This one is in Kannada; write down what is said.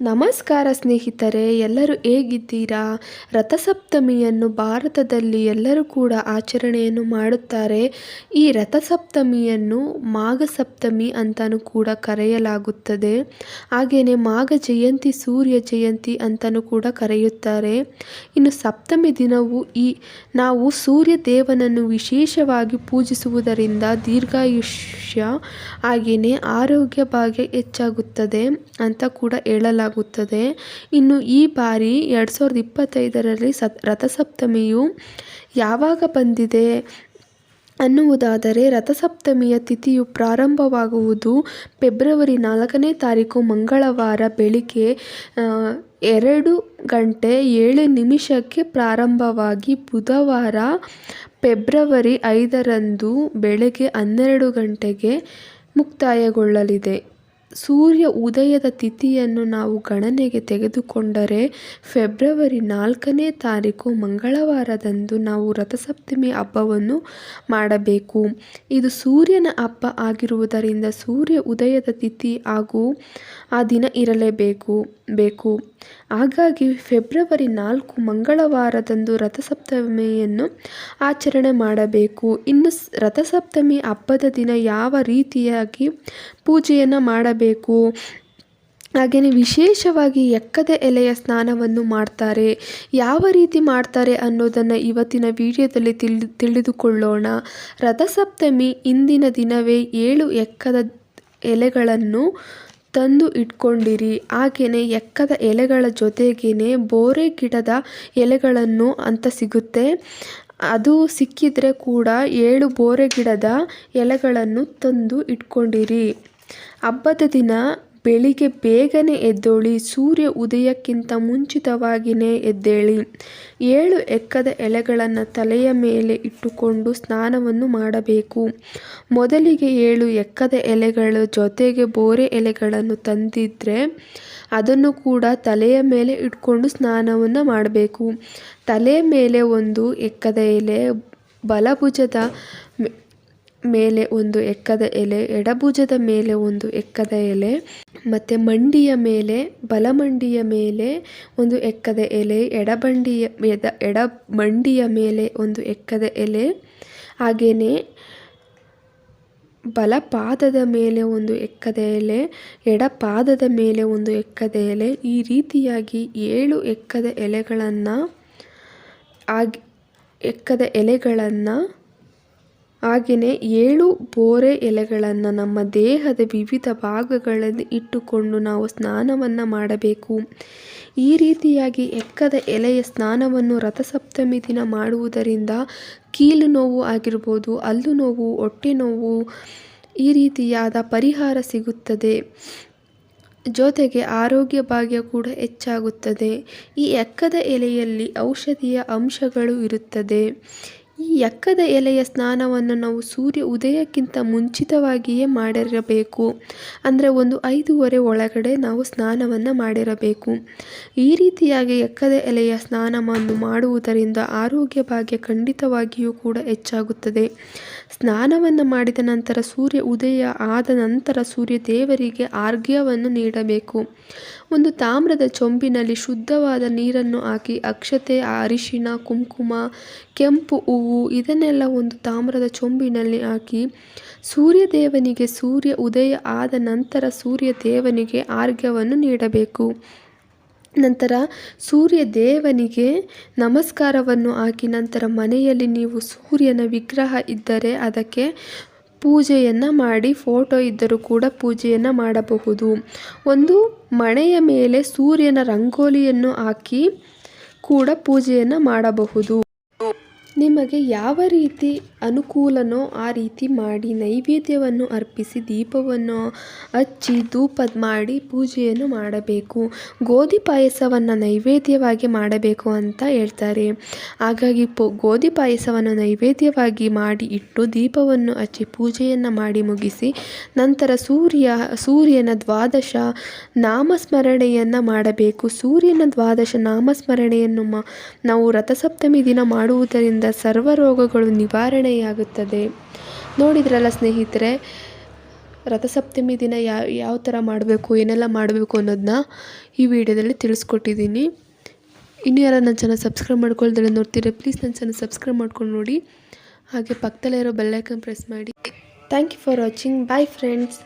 ನಮಸ್ಕಾರ ಸ್ನೇಹಿತರೆ, ಎಲ್ಲರೂ ಹೇಗಿದ್ದೀರಾ? ರಥಸಪ್ತಮಿಯನ್ನು ಭಾರತದಲ್ಲಿ ಎಲ್ಲರೂ ಕೂಡ ಆಚರಣೆಯನ್ನು ಮಾಡುತ್ತಾರೆ. ಈ ರಥಸಪ್ತಮಿಯನ್ನು ಮಾಘ ಸಪ್ತಮಿ ಅಂತಲೂ ಕೂಡ ಕರೆಯಲಾಗುತ್ತದೆ. ಹಾಗೆಯೇ ಮಾಘ ಜಯಂತಿ, ಸೂರ್ಯ ಜಯಂತಿ ಅಂತಲೂ ಕೂಡ ಕರೆಯುತ್ತಾರೆ. ಇನ್ನು ಸಪ್ತಮಿ ದಿನವು ಈ ನಾವು ಸೂರ್ಯ ದೇವನನ್ನು ವಿಶೇಷವಾಗಿ ಪೂಜಿಸುವುದರಿಂದ ದೀರ್ಘಾಯುಷ್ಯ ಹಾಗೆಯೇ ಆರೋಗ್ಯ ಭಾಗ್ಯ ಹೆಚ್ಚಾಗುತ್ತದೆ ಅಂತ ಕೂಡ ಹೇಳಲಾಗುತ್ತದೆ ಆಗುತ್ತದೆ ಇನ್ನು ಈ ಬಾರಿ ಎರಡು ಸಾವಿರದ ಇಪ್ಪತ್ತೈದರಲ್ಲಿ ಸತ್, ರಥಸಪ್ತಮಿಯು ಯಾವಾಗ ಬಂದಿದೆ ಅನ್ನುವುದಾದರೆ ರಥಸಪ್ತಮಿಯ ತಿಥಿಯು ಪ್ರಾರಂಭವಾಗುವುದು ಫೆಬ್ರವರಿ ನಾಲ್ಕನೇ ತಾರೀಕು ಮಂಗಳವಾರ ಬೆಳಿಗ್ಗೆ ಎರಡು ಗಂಟೆ ಏಳು ನಿಮಿಷಕ್ಕೆ ಪ್ರಾರಂಭವಾಗಿ ಬುಧವಾರ ಫೆಬ್ರವರಿ ಐದರಂದು ಬೆಳಗ್ಗೆ ಹನ್ನೆರಡು ಗಂಟೆಗೆ ಮುಕ್ತಾಯಗೊಳ್ಳಲಿದೆ. ಸೂರ್ಯ ಉದಯದ ತಿಥಿಯನ್ನು ನಾವು ಗಣನೆಗೆ ತೆಗೆದುಕೊಂಡರೆ ಫೆಬ್ರವರಿ ನಾಲ್ಕನೇ ತಾರೀಕು ಮಂಗಳವಾರದಂದು ನಾವು ರಥಸಪ್ತಮಿ ಹಬ್ಬವನ್ನು ಮಾಡಬೇಕು. ಇದು ಸೂರ್ಯನ ಹಬ್ಬ ಆಗಿರುವುದರಿಂದ ಸೂರ್ಯ ಉದಯದ ತಿಥಿ ಹಾಗೂ ಆ ದಿನ ಇರಲೇಬೇಕು, ಬೇಕು. ಹಾಗಾಗಿ ಫೆಬ್ರವರಿ ನಾಲ್ಕು ಮಂಗಳವಾರದಂದು ರಥಸಪ್ತಮಿಯನ್ನು ಆಚರಣೆ ಮಾಡಬೇಕು. ಇನ್ನು ರಥಸಪ್ತಮಿ ಹಬ್ಬದ ದಿನ ಯಾವ ರೀತಿಯಾಗಿ ಪೂಜೆಯನ್ನು ಮಾಡಬೇಕು. ಹಾಗೆಯೇ ವಿಶೇಷವಾಗಿ ಎಕ್ಕದ ಎಲೆಯ ಸ್ನಾನವನ್ನು ಮಾಡ್ತಾರೆ. ಯಾವ ರೀತಿ ಮಾಡ್ತಾರೆ ಅನ್ನೋದನ್ನು ಇವತ್ತಿನ ವಿಡಿಯೋದಲ್ಲಿ ತಿಳಿ ತಿಳಿದುಕೊಳ್ಳೋಣ. ರಥಸಪ್ತಮಿ ಇಂದಿನ ದಿನವೇ ಏಳು ಎಕ್ಕದ ಎಲೆಗಳನ್ನು ತಂದು ಇಟ್ಕೊಂಡಿರಿ. ಹಾಗೆಯೇ ಎಕ್ಕದ ಎಲೆಗಳ ಜೊತೆಗೇ ಬೋರೆ ಗಿಡದ ಎಲೆಗಳನ್ನು ಅಂತ ಸಿಗುತ್ತೆ. ಅದು ಸಿಕ್ಕಿದರೆ ಕೂಡ ಏಳು ಬೋರೆ ಗಿಡದ ಎಲೆಗಳನ್ನು ತಂದು ಇಟ್ಕೊಂಡಿರಿ. ಹಬ್ಬದ ದಿನ ಬೆಳಿಗ್ಗೆ ಬೇಗನೆ ಎದ್ದೋಳಿ, ಸೂರ್ಯ ಉದಯಕ್ಕಿಂತ ಮುಂಚಿತವಾಗಿಯೇ ಎದ್ದೇಳಿ. ಏಳು ಎಕ್ಕದ ಎಲೆಗಳನ್ನು ತಲೆಯ ಮೇಲೆ ಇಟ್ಟುಕೊಂಡು ಸ್ನಾನವನ್ನು ಮಾಡಬೇಕು. ಮೊದಲಿಗೆ ಏಳು ಎಕ್ಕದ ಎಲೆಗಳ ಜೊತೆಗೆ ಬೋರೆ ಎಲೆಗಳನ್ನು ತಂದಿದ್ದರೆ ಅದನ್ನು ಕೂಡ ತಲೆಯ ಮೇಲೆ ಇಟ್ಕೊಂಡು ಸ್ನಾನವನ್ನು ಮಾಡಬೇಕು. ತಲೆಯ ಮೇಲೆ ಒಂದು ಎಕ್ಕದ ಎಲೆ, ಬಲಭುಜದ ಮೇಲೆ ಒಂದು ಎಕ್ಕದ ಎಲೆ, ಎಡಭುಜದ ಮೇಲೆ ಒಂದು ಎಕ್ಕದ ಎಲೆ, ಮತ್ತು ಮಂಡಿಯ ಮೇಲೆ, ಬಲಮಂಡಿಯ ಮೇಲೆ ಒಂದು ಎಕ್ಕದ ಎಲೆ, ಎಡಬಂಡಿಯ ಎಡ ಎಡ ಮಂಡಿಯ ಮೇಲೆ ಒಂದು ಎಕ್ಕದ ಎಲೆ, ಹಾಗೆಯೇ ಬಲಪಾದದ ಮೇಲೆ ಒಂದು ಎಕ್ಕದ ಎಲೆ, ಎಡಪಾದದ ಮೇಲೆ ಒಂದು ಎಕ್ಕದ ಎಲೆ, ಈ ರೀತಿಯಾಗಿ ಏಳು ಎಕ್ಕದ ಎಲೆಗಳನ್ನು, ಆಗಿ, ಎಕ್ಕದ ಎಲೆಗಳನ್ನು ಹಾಗೆಯೇ ಏಳು ಬೋರೆ ಎಲೆಗಳನ್ನು ನಮ್ಮ ದೇಹದ ವಿವಿಧ ಭಾಗಗಳಲ್ಲಿ ಇಟ್ಟುಕೊಂಡು ನಾವು ಸ್ನಾನವನ್ನು ಮಾಡಬೇಕು. ಈ ರೀತಿಯಾಗಿ ಎಕ್ಕದ ಎಲೆಯ ಸ್ನಾನವನ್ನು ರಥಸಪ್ತಮಿ ದಿನ ಮಾಡುವುದರಿಂದ ಕೀಲು ನೋವು ಆಗಿರ್ಬೋದು ಅಲ್ಲು ನೋವು, ಹೊಟ್ಟೆ ನೋವು ಈ ರೀತಿಯಾದ ಪರಿಹಾರ ಸಿಗುತ್ತದೆ. ಜೊತೆಗೆ ಆರೋಗ್ಯ ಭಾಗ್ಯ ಕೂಡ ಹೆಚ್ಚಾಗುತ್ತದೆ. ಈ ಎಕ್ಕದ ಎಲೆಯಲ್ಲಿ ಔಷಧಿಯ ಅಂಶಗಳು ಇರುತ್ತದೆ. ಈ ಎಕ್ಕದ ಎಲೆಯ ಸ್ನಾನವನ್ನು ನಾವು ಸೂರ್ಯ ಉದಯಕ್ಕಿಂತ ಮುಂಚಿತವಾಗಿಯೇ ಮಾಡಿರಬೇಕು. ಅಂದರೆ ಒಂದು ಐದೂವರೆ ಒಳಗಡೆ ನಾವು ಸ್ನಾನವನ್ನು ಮಾಡಿರಬೇಕು. ಈ ರೀತಿಯಾಗಿ ಎಕ್ಕದ ಎಲೆಯ ಸ್ನಾನವನ್ನು ಮಾಡುವುದರಿಂದ ಆರೋಗ್ಯ ಭಾಗ್ಯ ಖಂಡಿತವಾಗಿಯೂ ಕೂಡ ಹೆಚ್ಚಾಗುತ್ತದೆ. ಸ್ನಾನವನ್ನು ಮಾಡಿದ ನಂತರ ಸೂರ್ಯ ಉದಯ ಆದ ನಂತರ ಸೂರ್ಯ ದೇವರಿಗೆ ಆರ್ಘ್ಯವನ್ನು ನೀಡಬೇಕು. ಒಂದು ತಾಮ್ರದ ಚೊಂಬಿನಲ್ಲಿ ಶುದ್ಧವಾದ ನೀರನ್ನು ಹಾಕಿ ಅಕ್ಷತೆ ಅರಿಶಿನ ಕುಂಕುಮ, ಕೆಂಪು ಹೂವು ಇದನ್ನೆಲ್ಲ ಒಂದು ತಾಮ್ರದ ಚೊಂಬಿನಲ್ಲಿ ಹಾಕಿ ಸೂರ್ಯ ದೇವನಿಗೆ ಸೂರ್ಯ ಉದಯ ಆದ ನಂತರ ಸೂರ್ಯ ದೇವನಿಗೆ ಆರ್ಘ್ಯವನ್ನು ನೀಡಬೇಕು. ನಂತರ ಸೂರ್ಯ ದೇವನಿಗೆ ನಮಸ್ಕಾರವನ್ನು ಹಾಕಿ ನಂತರ ಮನೆಯಲ್ಲಿ ನೀವು ಸೂರ್ಯನ ವಿಗ್ರಹ ಇದ್ದರೆ ಅದಕ್ಕೆ ಪೂಜೆಯನ್ನು ಮಾಡಿ, ಫೋಟೋ ಇದ್ದರೂ ಕೂಡ ಪೂಜೆಯನ್ನು ಮಾಡಬಹುದು. ಒಂದು ಮಣೆಯ ಮೇಲೆ ಸೂರ್ಯನ ರಂಗೋಲಿಯನ್ನು ಹಾಕಿ ಕೂಡ ಪೂಜೆಯನ್ನು ಮಾಡಬಹುದು. ನಿಮಗೆ ಯಾವ ರೀತಿ ಅನುಕೂಲನೋ ಆ ರೀತಿ ಮಾಡಿ ನೈವೇದ್ಯವನ್ನು ಅರ್ಪಿಸಿ ದೀಪವನ್ನು ಹಚ್ಚಿ ಧೂಪ ಮಾಡಿ ಪೂಜೆಯನ್ನು ಮಾಡಬೇಕು. ಗೋಧಿ ಪಾಯಸವನ್ನು ನೈವೇದ್ಯವಾಗಿ ಮಾಡಬೇಕು ಅಂತ ಹೇಳ್ತಾರೆ. ಹಾಗಾಗಿ ಪೊ, ಗೋಧಿ ಪಾಯಸವನ್ನು ನೈವೇದ್ಯವಾಗಿ ಮಾಡಿ ಇಟ್ಟು ದೀಪವನ್ನು ಹಚ್ಚಿ ಪೂಜೆಯನ್ನು ಮಾಡಿ ಮುಗಿಸಿ ನಂತರ ಸೂರ್ಯ, ಸೂರ್ಯನ ದ್ವಾದಶ ನಾಮಸ್ಮರಣೆಯನ್ನು ಮಾಡಬೇಕು. ಸೂರ್ಯನ ದ್ವಾದಶ ನಾಮಸ್ಮರಣೆಯನ್ನು ಮ, ನಾವು ರಥಸಪ್ತಮಿ ದಿನ ಮಾಡುವುದರಿಂದ ಸರ್ವ ರೋಗಗಳು ನಿವಾರಣೆಯಾಗುತ್ತದೆ ನೋಡಿದ್ರಲ್ಲ ಸ್ನೇಹಿತರೆ, ರಥಸಪ್ತಮಿ ದಿನ ಯಾವ ಯಾವ ಥರ ಮಾಡಬೇಕು, ಏನೆಲ್ಲ ಮಾಡಬೇಕು ಅನ್ನೋದನ್ನ ಈ ವಿಡಿಯೋದಲ್ಲಿ ತಿಳಿಸ್ಕೊಟ್ಟಿದ್ದೀನಿ. ಇನ್ನು ಯಾರು ನನ್ನ ಚಾನಲ್ ಸಬ್ಸ್ಕ್ರೈಬ್ ಮಾಡ್ಕೊಳ್ದೇ ನೋಡ್ತೀರಾ ಪ್ಲೀಸ್ ನನ್ನ ಚಾನಲ್ ಸಬ್ಸ್ಕ್ರೈಬ್ ಮಾಡ್ಕೊಂಡು ನೋಡಿ. ಹಾಗೆ ಪಕ್ಕದಲ್ಲೇ ಇರೋ ಬೆಲ್ಲೈಕನ್ ಪ್ರೆಸ್ ಮಾಡಿ. Thank you for watching bye friends